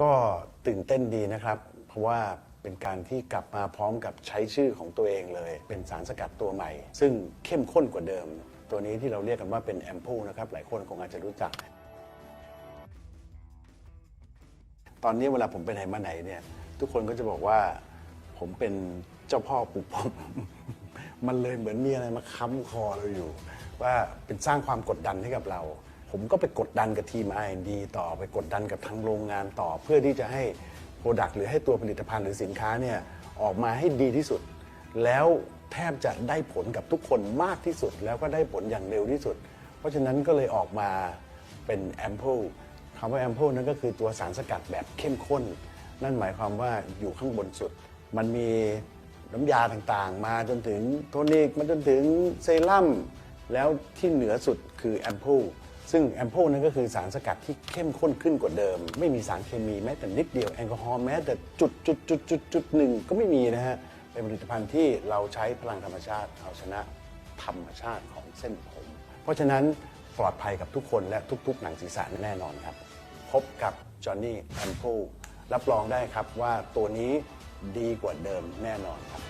ก็ตื่นเต้นดีนะครับ เพราะว่าเป็นการที่กลับมาพร้อมกับใช้ชื่อของตัวเองเลย เป็นสารสกัดตัวใหม่ ซึ่งเข้มข้นกว่าเดิม ตัวนี้ที่เราเรียกกันว่าเป็นแอมพูนะครับหลายคนคงอาจจะรู้จัก ตอนนี้เวลาผมไปไหนมาไหนเนี่ย ทุกคนก็จะบอกว่าผมเป็นเจ้าพ่อปุกผมมันเลยเหมือนมีอะไรมาค้ำคอเราอยู่ ว่าเป็นสร้างความกดดันให้กับเรา ผมก็ไปกดดันกับทีม R&D ต่อไปกดดันกับทางโรงงานต่อ เพื่อที่จะให้โปรดักต์หรือให้ตัวผลิตภัณฑ์หรือสินค้าเนี่ยออกมาให้ดีที่สุด แล้วแทบจะได้ผลกับทุกคนมากที่สุด แล้วก็ได้ผลอย่างเร็วที่สุด เพราะฉะนั้นก็เลยออกมาเป็นแอม l e คำว่าแอม l e นั่นก็คือตัวสารสกัดแบบเข้มข้น นั่นหมายความว่าอยู่ข้างบนสุด มันมีน้ำยาต่างๆ มาจนถึงโทนิกมาจนถึงเซรั่มแล้วที่เหนือสุดคือแอม l e ซึ่งแอม l e นั่นก็คือสารสกัดที่เข้มข้นขึ้นกว่าเดิม ไม่มีสารเคมีแม้แต่นิดเดียวแอลกอฮอล์แม้แต่จุดจุดจุดจุดจุดหนึ่งก็ไม่มีนะฮะเป็นผลิตภัณฑ์ที่เราใช้พลังธรรมชาติเอาชนะธรรมชาติของเส้นผม เพราะฉะนั้นปลอดภัยกับทุกคนและทุกๆ หนังศีรษะแน่นอนครับ พบกับจอห์นนี่แอมโพรับรองได้ครับว่าตัวนี้ดีกว่าเดิมแน่นอนครับ